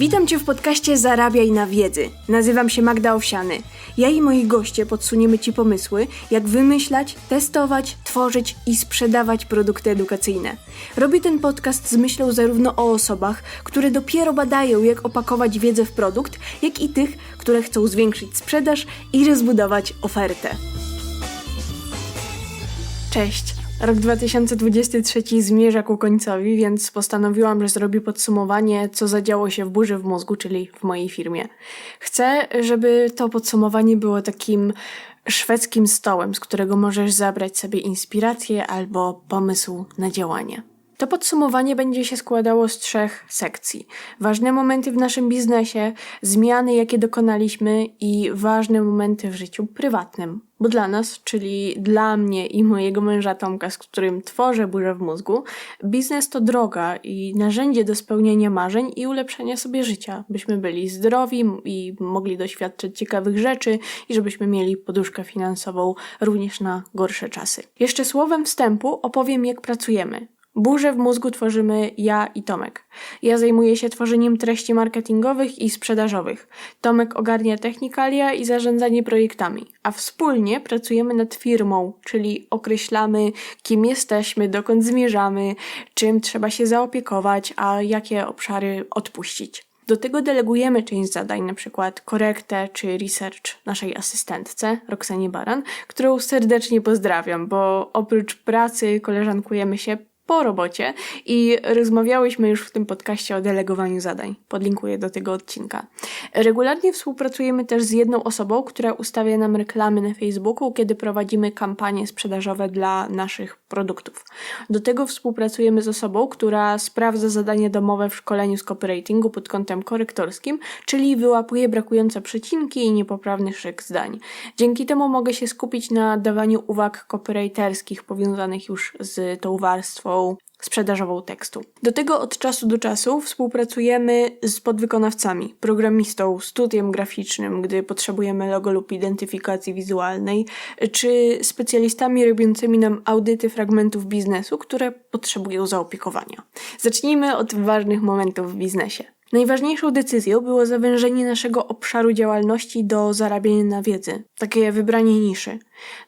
Witam Cię w podcaście Zarabiaj na wiedzy. Nazywam się Magda Owsiany. Ja i moi goście podsuniemy Ci pomysły, jak wymyślać, testować, tworzyć i sprzedawać produkty edukacyjne. Robię ten podcast z myślą zarówno o osobach, które dopiero badają, jak opakować wiedzę w produkt, jak i tych, które chcą zwiększyć sprzedaż i rozbudować ofertę. Cześć! Rok 2023 zmierza ku końcowi, więc postanowiłam, że zrobię podsumowanie, co zadziało się w burzy w mózgu, czyli w mojej firmie. Chcę, żeby to podsumowanie było takim szwedzkim stołem, z którego możesz zabrać sobie inspirację albo pomysł na działanie. To podsumowanie będzie się składało z trzech sekcji. Ważne momenty w naszym biznesie, zmiany, jakie dokonaliśmy i ważne momenty w życiu prywatnym. Bo dla nas, czyli dla mnie i mojego męża Tomka, z którym tworzę burzę w mózgu, biznes to droga i narzędzie do spełnienia marzeń i ulepszenia sobie życia, byśmy byli zdrowi i mogli doświadczyć ciekawych rzeczy i żebyśmy mieli poduszkę finansową również na gorsze czasy. Jeszcze słowem wstępu opowiem, jak pracujemy. Burzę w mózgu tworzymy ja i Tomek. Ja zajmuję się tworzeniem treści marketingowych i sprzedażowych. Tomek ogarnia technikalia i zarządzanie projektami, a wspólnie pracujemy nad firmą, czyli określamy, kim jesteśmy, dokąd zmierzamy, czym trzeba się zaopiekować, a jakie obszary odpuścić. Do tego delegujemy część zadań, na przykład korektę czy research naszej asystentce, Roxanie Baran, którą serdecznie pozdrawiam, bo oprócz pracy koleżankujemy się po robocie i rozmawiałyśmy już w tym podcaście o delegowaniu zadań. Podlinkuję do tego odcinka. Regularnie współpracujemy też z jedną osobą, która ustawia nam reklamy na Facebooku, kiedy prowadzimy kampanie sprzedażowe dla naszych produktów. Do tego współpracujemy z osobą, która sprawdza zadania domowe w szkoleniu z copywritingu pod kątem korektorskim, czyli wyłapuje brakujące przecinki i niepoprawny szyk zdań. Dzięki temu mogę się skupić na dawaniu uwag copywriterskich powiązanych już z tą warstwą sprzedażową tekstu. Do tego od czasu do czasu współpracujemy z podwykonawcami, programistą, studiem graficznym, gdy potrzebujemy logo lub identyfikacji wizualnej, czy specjalistami robiącymi nam audyty fragmentów biznesu, które potrzebują zaopiekowania. Zacznijmy od ważnych momentów w biznesie. Najważniejszą decyzją było zawężenie naszego obszaru działalności do zarabiania na wiedzy, takie wybranie niszy.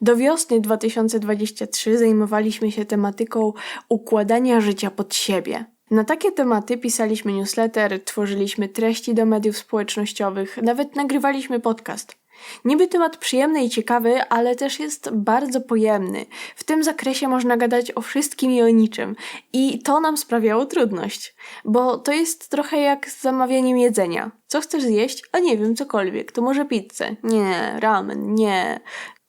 Do wiosny 2023 zajmowaliśmy się tematyką układania życia pod siebie. Na takie tematy pisaliśmy newsletter, tworzyliśmy treści do mediów społecznościowych, nawet nagrywaliśmy podcast. Niby temat przyjemny i ciekawy, ale też jest bardzo pojemny. W tym zakresie można gadać o wszystkim i o niczym. I to nam sprawiało trudność, bo to jest trochę jak z zamawianiem jedzenia. Co chcesz zjeść? A nie wiem, cokolwiek. To może pizzę? Nie, ramen, nie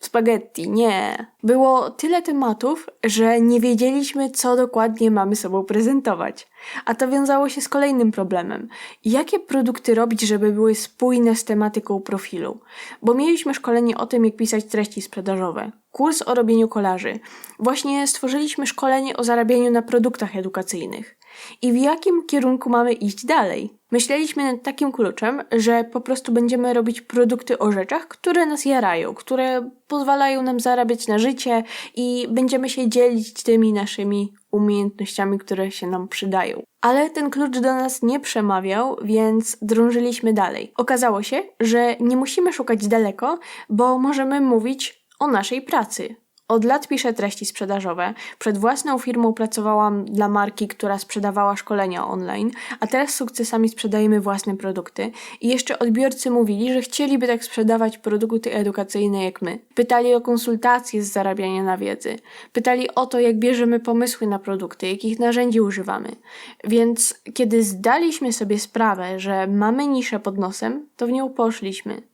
spaghetti, nie. Było tyle tematów, że nie wiedzieliśmy, co dokładnie mamy sobą prezentować. A to wiązało się z kolejnym problemem. Jakie produkty robić, żeby były spójne z tematyką profilu? Bo mieliśmy szkolenie o tym, jak pisać treści sprzedażowe, kurs o robieniu kolarzy. Właśnie stworzyliśmy szkolenie o zarabianiu na produktach edukacyjnych. I w jakim kierunku mamy iść dalej? Myśleliśmy nad takim kluczem, że po prostu będziemy robić produkty o rzeczach, które nas jarają, które pozwalają nam zarabiać na życie i będziemy się dzielić tymi naszymi umiejętnościami, które się nam przydają. Ale ten klucz do nas nie przemawiał, więc drążyliśmy dalej. Okazało się, że nie musimy szukać daleko, bo możemy mówić o naszej pracy, od lat piszę treści sprzedażowe. Przed własną firmą pracowałam dla marki, która sprzedawała szkolenia online, a teraz z sukcesami sprzedajemy własne produkty. I jeszcze odbiorcy mówili, że chcieliby tak sprzedawać produkty edukacyjne jak my. Pytali o konsultacje z zarabiania na wiedzy. Pytali o to, jak bierzemy pomysły na produkty, jakich narzędzi używamy. Więc kiedy zdaliśmy sobie sprawę, że mamy niszę pod nosem, to w nią poszliśmy.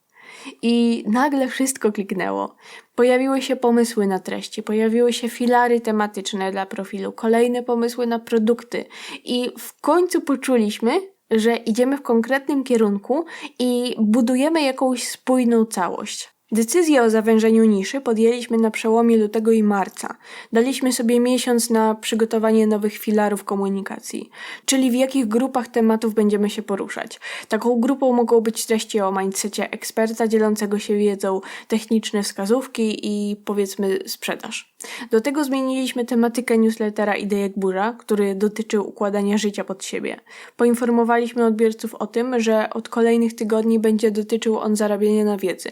I nagle wszystko kliknęło. Pojawiły się pomysły na treści, pojawiły się filary tematyczne dla profilu, kolejne pomysły na produkty i w końcu poczuliśmy, że idziemy w konkretnym kierunku i budujemy jakąś spójną całość. Decyzję o zawężeniu niszy podjęliśmy na przełomie lutego i marca. Daliśmy sobie miesiąc na przygotowanie nowych filarów komunikacji, czyli w jakich grupach tematów będziemy się poruszać. Taką grupą mogą być treści o mindsetie eksperta dzielącego się wiedzą, techniczne wskazówki i powiedzmy sprzedaż. Do tego zmieniliśmy tematykę newslettera Idejek Burza, który dotyczył układania życia pod siebie. Poinformowaliśmy odbiorców o tym, że od kolejnych tygodni będzie dotyczył on zarabiania na wiedzy.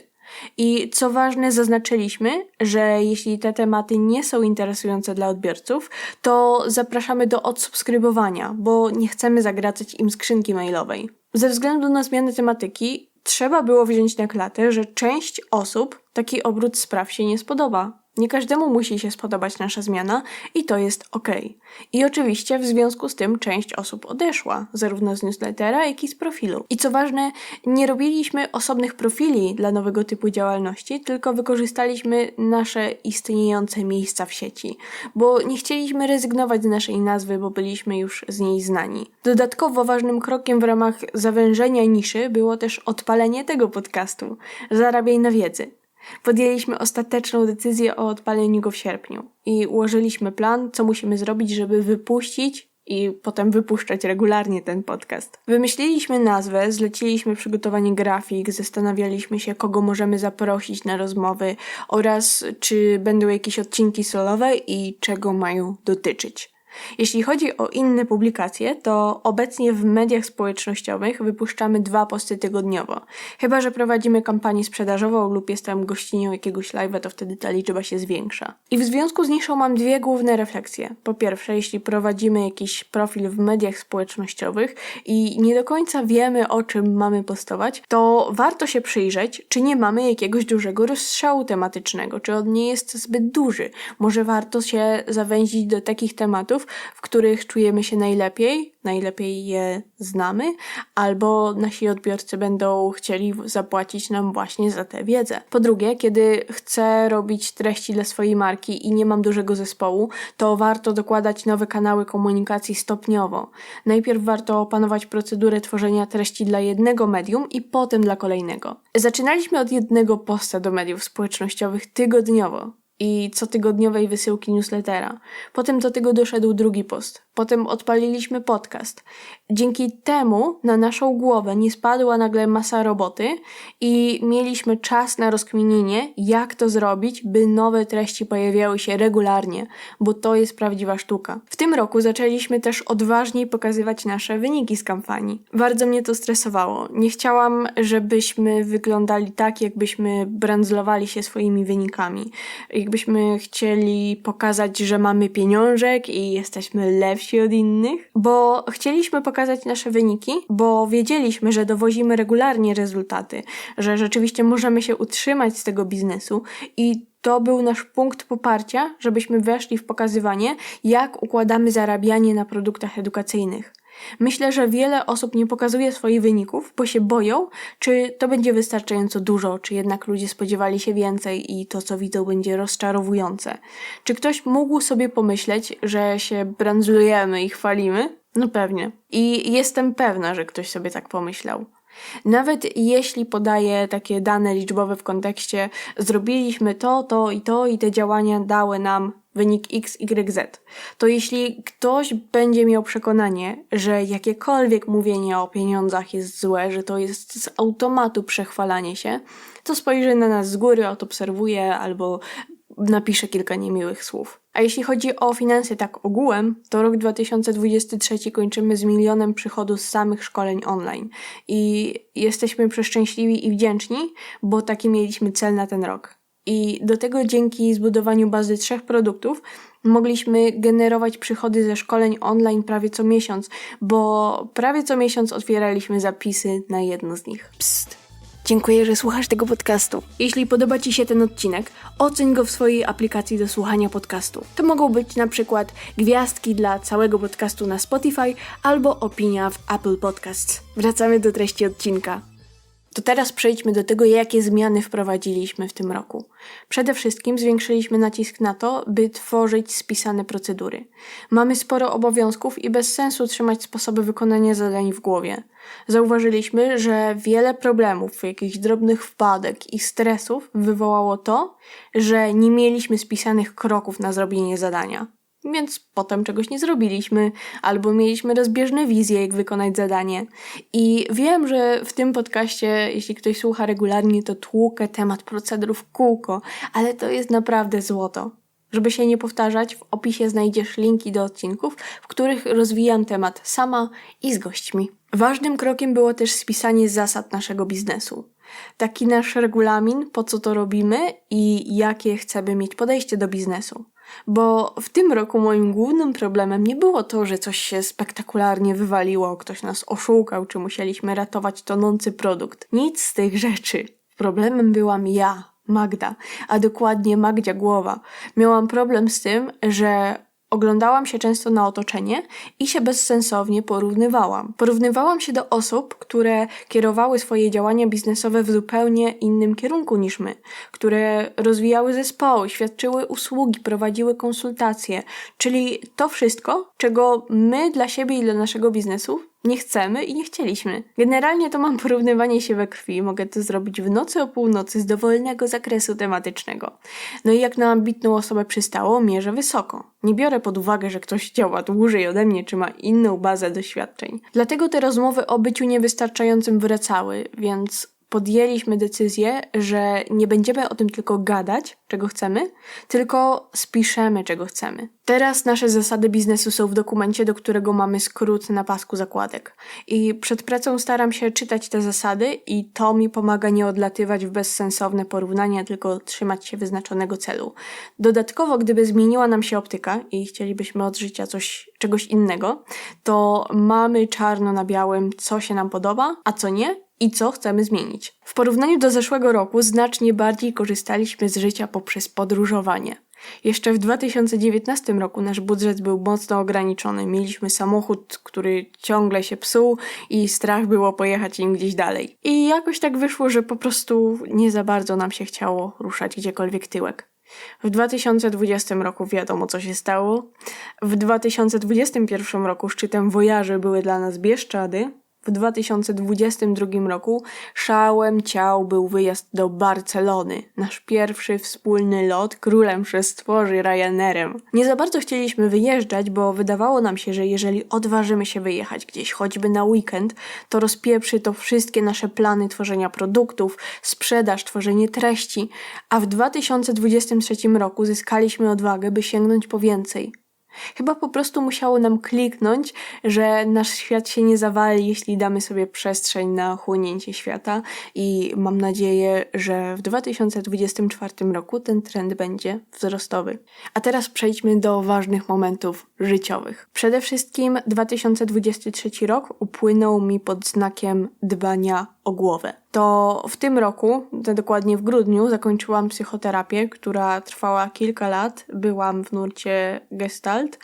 I co ważne, zaznaczyliśmy, że jeśli te tematy nie są interesujące dla odbiorców, to zapraszamy do odsubskrybowania, bo nie chcemy zagracać im skrzynki mailowej. Ze względu na zmianę tematyki, trzeba było wziąć na klatę, że część osób taki obrót spraw się nie spodoba. Nie każdemu musi się spodobać nasza zmiana i to jest ok. I oczywiście w związku z tym część osób odeszła, zarówno z newslettera, jak i z profilu. I co ważne, nie robiliśmy osobnych profili dla nowego typu działalności, tylko wykorzystaliśmy nasze istniejące miejsca w sieci, bo nie chcieliśmy rezygnować z naszej nazwy, bo byliśmy już z niej znani. Dodatkowo ważnym krokiem w ramach zawężenia niszy było też odpalenie tego podcastu Zarabiaj na wiedzy. Podjęliśmy ostateczną decyzję o odpaleniu go w sierpniu i ułożyliśmy plan, co musimy zrobić, żeby wypuścić i potem wypuszczać regularnie ten podcast. Wymyśliliśmy nazwę, zleciliśmy przygotowanie grafik, zastanawialiśmy się, kogo możemy zaprosić na rozmowy oraz czy będą jakieś odcinki solowe i czego mają dotyczyć. Jeśli chodzi o inne publikacje, to obecnie w mediach społecznościowych wypuszczamy dwa posty tygodniowo. Chyba, że prowadzimy kampanię sprzedażową lub jestem gościnią jakiegoś live'a, to wtedy ta liczba się zwiększa. I w związku z niszą mam dwie główne refleksje. Po pierwsze, jeśli prowadzimy jakiś profil w mediach społecznościowych i nie do końca wiemy, o czym mamy postować, to warto się przyjrzeć, czy nie mamy jakiegoś dużego rozstrzału tematycznego, czy on nie jest zbyt duży. Może warto się zawęzić do takich tematów, w których czujemy się najlepiej, najlepiej je znamy, albo nasi odbiorcy będą chcieli zapłacić nam właśnie za tę wiedzę. Po drugie, kiedy chcę robić treści dla swojej marki i nie mam dużego zespołu, to warto dokładać nowe kanały komunikacji stopniowo. Najpierw warto opanować procedurę tworzenia treści dla jednego medium i potem dla kolejnego. Zaczynaliśmy od jednego posta do mediów społecznościowych tygodniowo i cotygodniowej wysyłki newslettera. Potem do tego doszedł drugi post. Potem odpaliliśmy podcast. Dzięki temu na naszą głowę nie spadła nagle masa roboty i mieliśmy czas na rozkminienie, jak to zrobić, by nowe treści pojawiały się regularnie, bo to jest prawdziwa sztuka. W tym roku zaczęliśmy też odważniej pokazywać nasze wyniki z kampanii. Bardzo mnie to stresowało. Nie chciałam, żebyśmy wyglądali tak, jakbyśmy brandzlowali się swoimi wynikami. Jakbyśmy chcieli pokazać, że mamy pieniążek i jesteśmy lepsi od innych, bo chcieliśmy pokazać nasze wyniki, bo wiedzieliśmy, że dowozimy regularnie rezultaty, że rzeczywiście możemy się utrzymać z tego biznesu i to był nasz punkt poparcia, żebyśmy weszli w pokazywanie, jak układamy zarabianie na produktach edukacyjnych. Myślę, że wiele osób nie pokazuje swoich wyników, bo się boją, czy to będzie wystarczająco dużo, czy jednak ludzie spodziewali się więcej i to, co widzą, będzie rozczarowujące. Czy ktoś mógł sobie pomyśleć, że się brandzlujemy i chwalimy? No pewnie. I jestem pewna, że ktoś sobie tak pomyślał. Nawet jeśli podaję takie dane liczbowe w kontekście zrobiliśmy to, to i to i te działania dały nam wynik X, Y, Z, to jeśli ktoś będzie miał przekonanie, że jakiekolwiek mówienie o pieniądzach jest złe, że to jest z automatu przechwalanie się, to spojrzy na nas z góry, odobserwuje albo napisze kilka niemiłych słów. A jeśli chodzi o finanse tak ogółem, to rok 2023 kończymy z milionem przychodów z samych szkoleń online. I jesteśmy przeszczęśliwi i wdzięczni, bo taki mieliśmy cel na ten rok. I do tego dzięki zbudowaniu bazy trzech produktów mogliśmy generować przychody ze szkoleń online prawie co miesiąc, bo prawie co miesiąc otwieraliśmy zapisy na jedno z nich. Psst. Dziękuję, że słuchasz tego podcastu. Jeśli podoba Ci się ten odcinek, oceń go w swojej aplikacji do słuchania podcastu. To mogą być na przykład gwiazdki dla całego podcastu na Spotify albo opinia w Apple Podcasts. Wracamy do treści odcinka. To teraz przejdźmy do tego, jakie zmiany wprowadziliśmy w tym roku. Przede wszystkim zwiększyliśmy nacisk na to, by tworzyć spisane procedury. Mamy sporo obowiązków i bez sensu trzymać sposoby wykonania zadań w głowie. Zauważyliśmy, że wiele problemów, jakichś drobnych wpadek i stresów wywołało to, że nie mieliśmy spisanych kroków na zrobienie zadania więc potem czegoś nie zrobiliśmy, albo mieliśmy rozbieżne wizje, jak wykonać zadanie. I wiem, że w tym podcaście, jeśli ktoś słucha regularnie, to tłukę temat procedur w kółko, ale to jest naprawdę złoto. Żeby się nie powtarzać, w opisie znajdziesz linki do odcinków, w których rozwijam temat sama i z gośćmi. Ważnym krokiem było też spisanie zasad naszego biznesu. Taki nasz regulamin, po co to robimy i jakie chcemy mieć podejście do biznesu. Bo w tym roku moim głównym problemem nie było to, że coś się spektakularnie wywaliło, ktoś nas oszukał, czy musieliśmy ratować tonący produkt. Nic z tych rzeczy. Problemem byłam ja, Magda, a dokładnie Magdzia Głowa. Miałam problem z tym, że Oglądałam się często na otoczenie i się bezsensownie porównywałam. Porównywałam się do osób, które kierowały swoje działania biznesowe w zupełnie innym kierunku niż my, które rozwijały zespoły, świadczyły usługi, prowadziły konsultacje, czyli to wszystko, czego my dla siebie i dla naszego biznesu nie chcemy i nie chcieliśmy. Generalnie to mam porównywanie się we krwi. Mogę to zrobić w nocy o północy z dowolnego zakresu tematycznego. No i jak na ambitną osobę przystało, mierzę wysoko. Nie biorę pod uwagę, że ktoś działa dłużej ode mnie, czy ma inną bazę doświadczeń. Dlatego te rozmowy o byciu niewystarczającym wracały, więc podjęliśmy decyzję, że nie będziemy o tym tylko gadać, czego chcemy, tylko spiszemy, czego chcemy. Teraz nasze zasady biznesu są w dokumencie, do którego mamy skrót na pasku zakładek. I przed pracą staram się czytać te zasady i to mi pomaga nie odlatywać w bezsensowne porównania, tylko trzymać się wyznaczonego celu. Dodatkowo, gdyby zmieniła nam się optyka i chcielibyśmy od życia coś, czegoś innego, to mamy czarno na białym, co się nam podoba, a co nie i co chcemy zmienić. W porównaniu do zeszłego roku znacznie bardziej korzystaliśmy z życia poprzez podróżowanie. Jeszcze w 2019 roku nasz budżet był mocno ograniczony. Mieliśmy samochód, który ciągle się psuł i strach było pojechać nim gdzieś dalej. I jakoś tak wyszło, że po prostu nie za bardzo nam się chciało ruszać gdziekolwiek tyłek. W 2020 roku wiadomo, co się stało. W 2021 roku szczytem wojaży były dla nas Bieszczady, w 2022 roku szałem ciał był wyjazd do Barcelony, nasz pierwszy wspólny lot królem przez stworzy Ryanerem. Nie za bardzo chcieliśmy wyjeżdżać, bo wydawało nam się, że jeżeli odważymy się wyjechać gdzieś choćby na weekend, to rozpieprzy to wszystkie nasze plany tworzenia produktów, sprzedaż, tworzenie treści, a w 2023 roku zyskaliśmy odwagę, by sięgnąć po więcej. Chyba po prostu musiało nam kliknąć, że nasz świat się nie zawali, jeśli damy sobie przestrzeń na chłonięcie świata i mam nadzieję, że w 2024 roku ten trend będzie wzrostowy. A teraz przejdźmy do ważnych momentów życiowych. Przede wszystkim 2023 rok upłynął mi pod znakiem dbania o głowę. To w tym roku, dokładnie w grudniu, zakończyłam psychoterapię, która trwała kilka lat. Byłam w nurcie Gestalt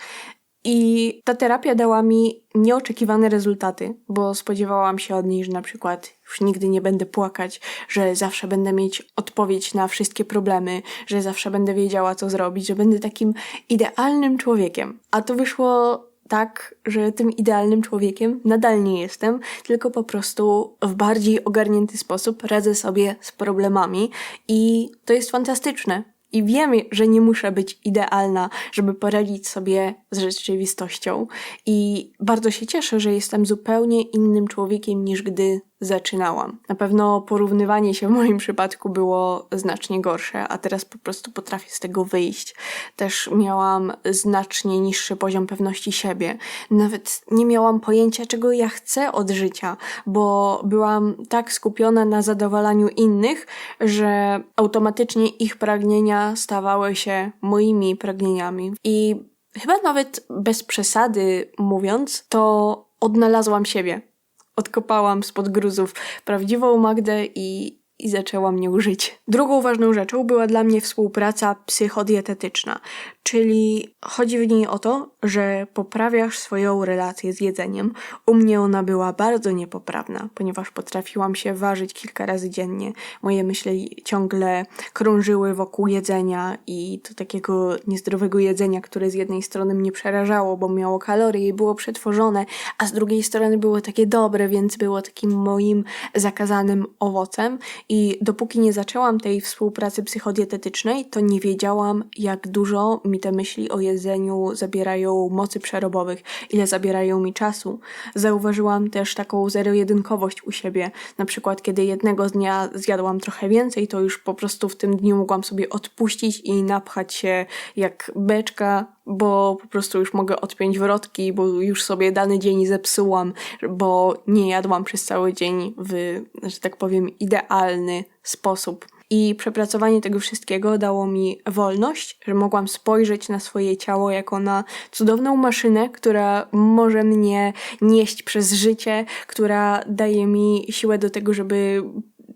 i ta terapia dała mi nieoczekiwane rezultaty, bo spodziewałam się od niej, że na przykład już nigdy nie będę płakać, że zawsze będę mieć odpowiedź na wszystkie problemy, że zawsze będę wiedziała, co zrobić, że będę takim idealnym człowiekiem. A to wyszło tak, że tym idealnym człowiekiem nadal nie jestem, tylko po prostu w bardziej ogarnięty sposób radzę sobie z problemami i to jest fantastyczne. I wiem, że nie muszę być idealna, żeby poradzić sobie z rzeczywistością. I bardzo się cieszę, że jestem zupełnie innym człowiekiem niż gdy zaczynałam. Na pewno porównywanie się w moim przypadku było znacznie gorsze, a teraz po prostu potrafię z tego wyjść. Też miałam znacznie niższy poziom pewności siebie. Nawet nie miałam pojęcia, czego ja chcę od życia, bo byłam tak skupiona na zadowalaniu innych, że automatycznie ich pragnienia stawały się moimi pragnieniami. I chyba nawet bez przesady mówiąc, to odnalazłam siebie odkopałam spod gruzów prawdziwą Magdę i i zaczęłam nią żyć. Drugą ważną rzeczą była dla mnie współpraca psychodietetyczna, czyli chodzi w niej o to, że poprawiasz swoją relację z jedzeniem. U mnie ona była bardzo niepoprawna, ponieważ potrafiłam się ważyć kilka razy dziennie. Moje myśli ciągle krążyły wokół jedzenia i to takiego niezdrowego jedzenia, które z jednej strony mnie przerażało, bo miało kalorie i było przetworzone, a z drugiej strony było takie dobre, więc było takim moim zakazanym owocem. I dopóki nie zaczęłam tej współpracy psychodietetycznej, to nie wiedziałam, jak dużo mi te myśli o jedzeniu zabierają mocy przerobowych, ile zabierają mi czasu. Zauważyłam też taką zero-jedynkowość u siebie. Na przykład, kiedy jednego dnia zjadłam trochę więcej, to już po prostu w tym dniu mogłam sobie odpuścić i napchać się jak beczka, bo po prostu już mogę odpiąć wrotki, bo już sobie dany dzień zepsułam, bo nie jadłam przez cały dzień w, że tak powiem, idealny sposób. I przepracowanie tego wszystkiego dało mi wolność, że mogłam spojrzeć na swoje ciało jako na cudowną maszynę, która może mnie nieść przez życie, która daje mi siłę do tego, żeby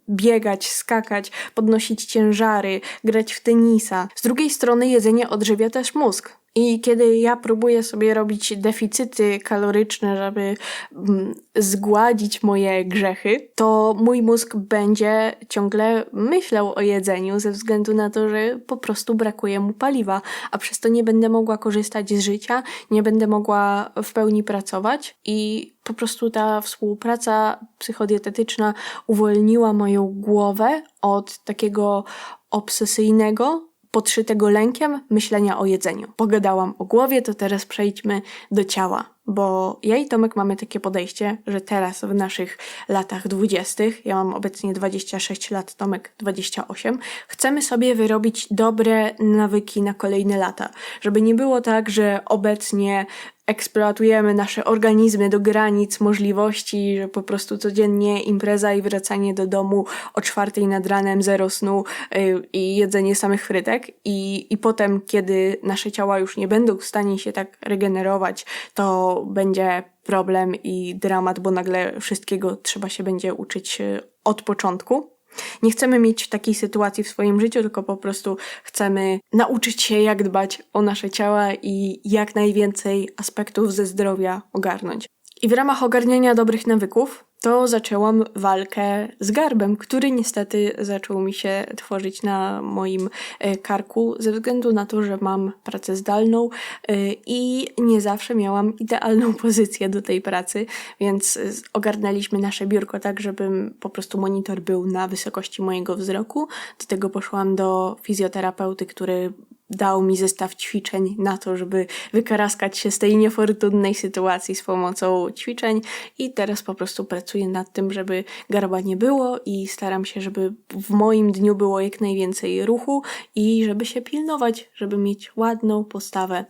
biegać, skakać, podnosić ciężary, grać w tenisa. Z drugiej strony jedzenie odżywia też mózg. I kiedy ja próbuję sobie robić deficyty kaloryczne, żeby mm, zgładzić moje grzechy, to mój mózg będzie ciągle myślał o jedzeniu ze względu na to, że po prostu brakuje mu paliwa, a przez to nie będę mogła korzystać z życia, nie będę mogła w pełni pracować. I po prostu ta współpraca psychodietetyczna uwolniła moją głowę od takiego obsesyjnego podszytego lękiem myślenia o jedzeniu. Pogadałam o głowie, to teraz przejdźmy do ciała. Bo ja i Tomek mamy takie podejście, że teraz w naszych latach dwudziestych, ja mam obecnie 26 lat, Tomek 28, chcemy sobie wyrobić dobre nawyki na kolejne lata. Żeby nie było tak, że obecnie eksploatujemy nasze organizmy do granic możliwości, że po prostu codziennie impreza i wracanie do domu o czwartej nad ranem, zero snu yy, i jedzenie samych frytek. I, I potem, kiedy nasze ciała już nie będą w stanie się tak regenerować, to będzie problem i dramat, bo nagle wszystkiego trzeba się będzie uczyć y, od początku. Nie chcemy mieć takiej sytuacji w swoim życiu, tylko po prostu chcemy nauczyć się, jak dbać o nasze ciała i jak najwięcej aspektów ze zdrowia ogarnąć. I w ramach ogarniania dobrych nawyków to zaczęłam walkę z garbem, który niestety zaczął mi się tworzyć na moim e, karku ze względu na to, że mam pracę zdalną e, i nie zawsze miałam idealną pozycję do tej pracy, więc ogarnęliśmy nasze biurko tak, żeby po prostu monitor był na wysokości mojego wzroku. Do tego poszłam do fizjoterapeuty, który dał mi zestaw ćwiczeń na to, żeby wykaraskać się z tej niefortunnej sytuacji z pomocą ćwiczeń i teraz po prostu pracuję nad tym, żeby garba nie było i staram się, żeby w moim dniu było jak najwięcej ruchu i żeby się pilnować, żeby mieć ładną postawę.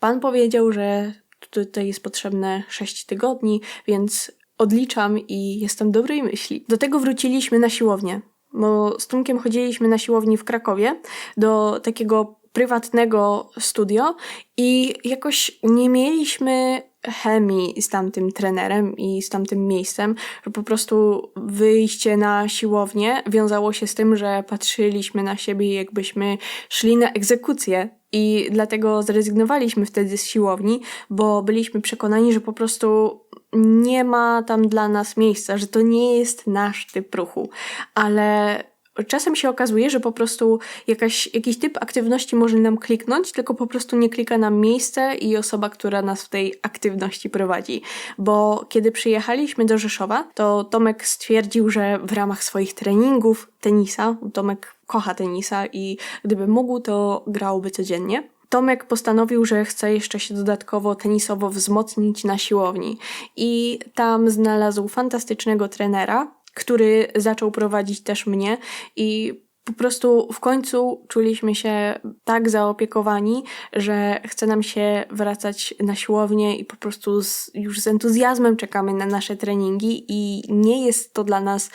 Pan powiedział, że tutaj jest potrzebne 6 tygodni, więc odliczam i jestem dobrej myśli. Do tego wróciliśmy na siłownię bo z Tunkiem chodziliśmy na siłowni w Krakowie do takiego prywatnego studio i jakoś nie mieliśmy chemii z tamtym trenerem i z tamtym miejscem, że po prostu wyjście na siłownię wiązało się z tym, że patrzyliśmy na siebie jakbyśmy szli na egzekucję i dlatego zrezygnowaliśmy wtedy z siłowni, bo byliśmy przekonani, że po prostu nie ma tam dla nas miejsca, że to nie jest nasz typ ruchu. Ale czasem się okazuje, że po prostu jakaś, jakiś typ aktywności może nam kliknąć, tylko po prostu nie klika nam miejsce i osoba, która nas w tej aktywności prowadzi. Bo kiedy przyjechaliśmy do Rzeszowa, to Tomek stwierdził, że w ramach swoich treningów tenisa, Tomek kocha tenisa i gdyby mógł, to grałby codziennie. Tomek postanowił, że chce jeszcze się dodatkowo tenisowo wzmocnić na siłowni i tam znalazł fantastycznego trenera, który zaczął prowadzić też mnie i po prostu w końcu czuliśmy się tak zaopiekowani, że chce nam się wracać na siłownię i po prostu z, już z entuzjazmem czekamy na nasze treningi i nie jest to dla nas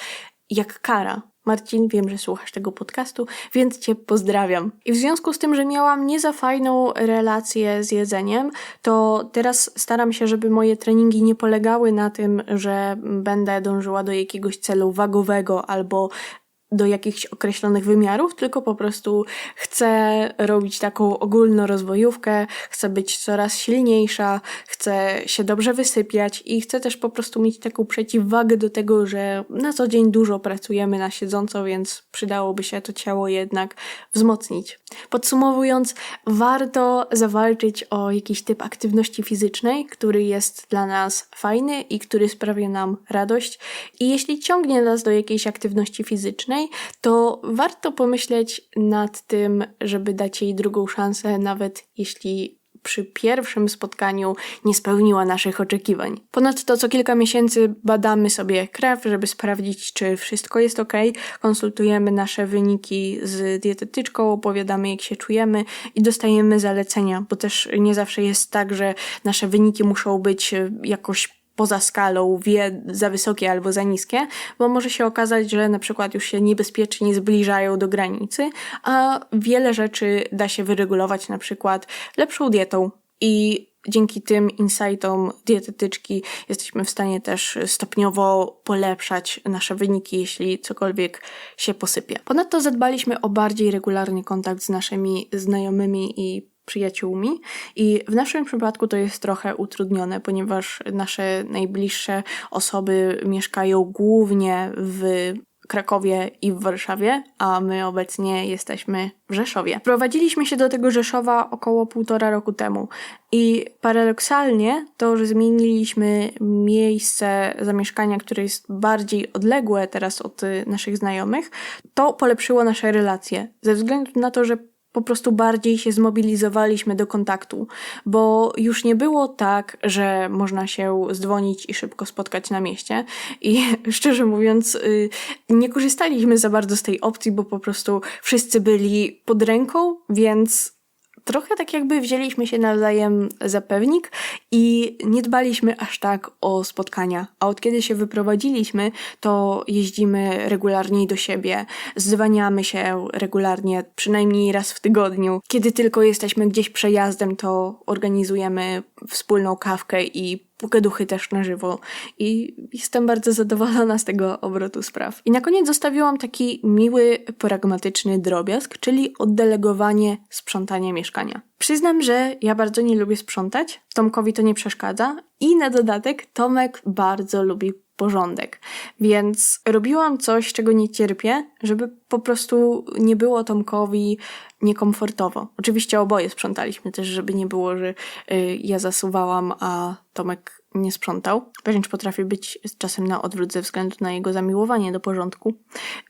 jak kara. Marcin, wiem, że słuchasz tego podcastu, więc Cię pozdrawiam. I w związku z tym, że miałam nie za fajną relację z jedzeniem, to teraz staram się, żeby moje treningi nie polegały na tym, że będę dążyła do jakiegoś celu wagowego albo do jakichś określonych wymiarów, tylko po prostu chcę robić taką ogólnorozwojówkę, chcę być coraz silniejsza, chcę się dobrze wysypiać i chcę też po prostu mieć taką przeciwwagę do tego, że na co dzień dużo pracujemy na siedząco, więc przydałoby się to ciało jednak wzmocnić. Podsumowując, warto zawalczyć o jakiś typ aktywności fizycznej, który jest dla nas fajny i który sprawia nam radość. I jeśli ciągnie nas do jakiejś aktywności fizycznej, to warto pomyśleć nad tym, żeby dać jej drugą szansę, nawet jeśli przy pierwszym spotkaniu nie spełniła naszych oczekiwań. Ponadto co kilka miesięcy badamy sobie krew, żeby sprawdzić, czy wszystko jest ok. Konsultujemy nasze wyniki z dietetyczką, opowiadamy, jak się czujemy i dostajemy zalecenia, bo też nie zawsze jest tak, że nasze wyniki muszą być jakoś poza skalą, wie za wysokie albo za niskie, bo może się okazać, że na przykład już się niebezpiecznie zbliżają do granicy, a wiele rzeczy da się wyregulować na przykład lepszą dietą i dzięki tym insightom dietetyczki jesteśmy w stanie też stopniowo polepszać nasze wyniki, jeśli cokolwiek się posypie. Ponadto zadbaliśmy o bardziej regularny kontakt z naszymi znajomymi i przyjaciółmi i w naszym przypadku to jest trochę utrudnione, ponieważ nasze najbliższe osoby mieszkają głównie w Krakowie i w Warszawie, a my obecnie jesteśmy w Rzeszowie. Prowadziliśmy się do tego Rzeszowa około półtora roku temu i paradoksalnie to, że zmieniliśmy miejsce zamieszkania, które jest bardziej odległe teraz od naszych znajomych, to polepszyło nasze relacje. Ze względu na to, że po prostu bardziej się zmobilizowaliśmy do kontaktu, bo już nie było tak, że można się zdzwonić i szybko spotkać na mieście. I szczerze mówiąc, y, nie korzystaliśmy za bardzo z tej opcji, bo po prostu wszyscy byli pod ręką, więc trochę tak jakby wzięliśmy się nawzajem za pewnik i nie dbaliśmy aż tak o spotkania. A od kiedy się wyprowadziliśmy, to jeździmy regularnie do siebie, zwaniamy się regularnie, przynajmniej raz w tygodniu. Kiedy tylko jesteśmy gdzieś przejazdem, to organizujemy wspólną kawkę i pogaduchy też na żywo i jestem bardzo zadowolona z tego obrotu spraw. I na koniec zostawiłam taki miły, pragmatyczny drobiazg, czyli oddelegowanie sprzątania mieszkania. Przyznam, że ja bardzo nie lubię sprzątać, Tomkowi to nie przeszkadza i na dodatek Tomek bardzo lubi porządek. Więc robiłam coś, czego nie cierpię, żeby po prostu nie było Tomkowi niekomfortowo. Oczywiście oboje sprzątaliśmy też, żeby nie było, że y, ja zasuwałam, a Tomek nie sprzątał. Wręcz potrafi być czasem na odwrót ze względu na jego zamiłowanie do porządku.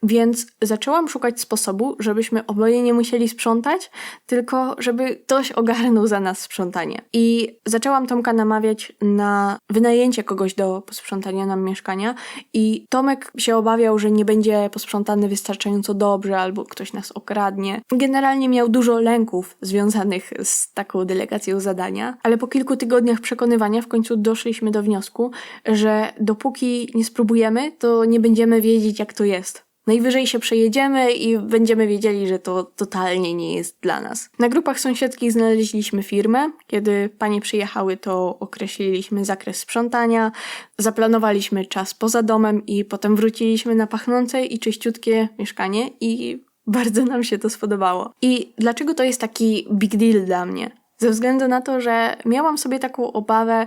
Więc zaczęłam szukać sposobu, żebyśmy oboje nie musieli sprzątać, tylko żeby ktoś ogarnął za nas sprzątanie. I zaczęłam Tomka namawiać na wynajęcie kogoś do posprzątania nam mieszkania i Tomek się obawiał, że nie będzie posprzątany wystarczająco dobrze albo ktoś nas okradnie. Generalnie miał dużo lęków związanych z taką delegacją zadania, ale po kilku tygodniach przekonywania w końcu doszliśmy do wniosku, że dopóki nie spróbujemy, to nie będziemy wiedzieć, jak to jest. Najwyżej się przejedziemy i będziemy wiedzieli, że to totalnie nie jest dla nas. Na grupach sąsiedzkich znaleźliśmy firmę. Kiedy panie przyjechały, to określiliśmy zakres sprzątania, zaplanowaliśmy czas poza domem i potem wróciliśmy na pachnące i czyściutkie mieszkanie i bardzo nam się to spodobało. I dlaczego to jest taki big deal dla mnie? Ze względu na to, że miałam sobie taką obawę,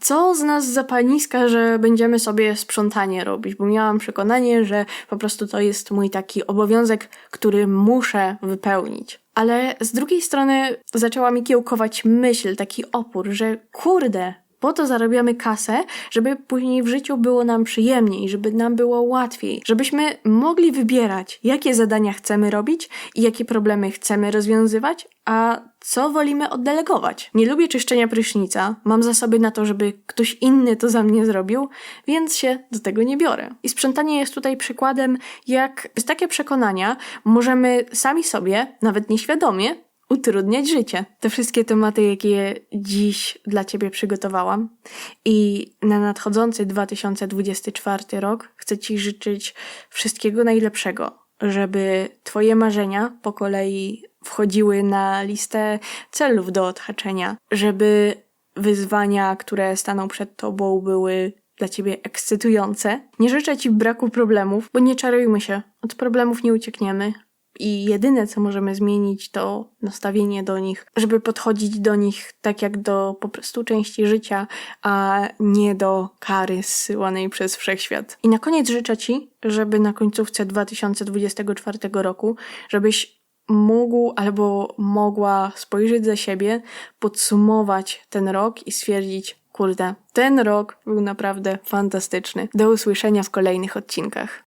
co z nas zapalniska, że będziemy sobie sprzątanie robić, bo miałam przekonanie, że po prostu to jest mój taki obowiązek, który muszę wypełnić. Ale z drugiej strony zaczęła mi kiełkować myśl, taki opór, że kurde, po to zarabiamy kasę, żeby później w życiu było nam przyjemniej, żeby nam było łatwiej, żebyśmy mogli wybierać, jakie zadania chcemy robić i jakie problemy chcemy rozwiązywać, a co wolimy oddelegować. Nie lubię czyszczenia prysznica, mam zasoby na to, żeby ktoś inny to za mnie zrobił, więc się do tego nie biorę. I sprzątanie jest tutaj przykładem, jak z takie przekonania możemy sami sobie, nawet nieświadomie, utrudniać życie. Te wszystkie tematy, jakie dziś dla Ciebie przygotowałam. I na nadchodzący 2024 rok chcę Ci życzyć wszystkiego najlepszego, żeby Twoje marzenia po kolei wchodziły na listę celów do odhaczenia, żeby wyzwania, które staną przed Tobą, były dla ciebie ekscytujące. Nie życzę ci braku problemów, bo nie czarujmy się. Od problemów nie uciekniemy. I jedyne, co możemy zmienić, to nastawienie do nich, żeby podchodzić do nich tak jak do po prostu części życia, a nie do kary zsyłanej przez wszechświat. I na koniec życzę Ci, żeby na końcówce 2024 roku, żebyś mógł albo mogła spojrzeć za siebie, podsumować ten rok i stwierdzić, kurde, ten rok był naprawdę fantastyczny. Do usłyszenia w kolejnych odcinkach.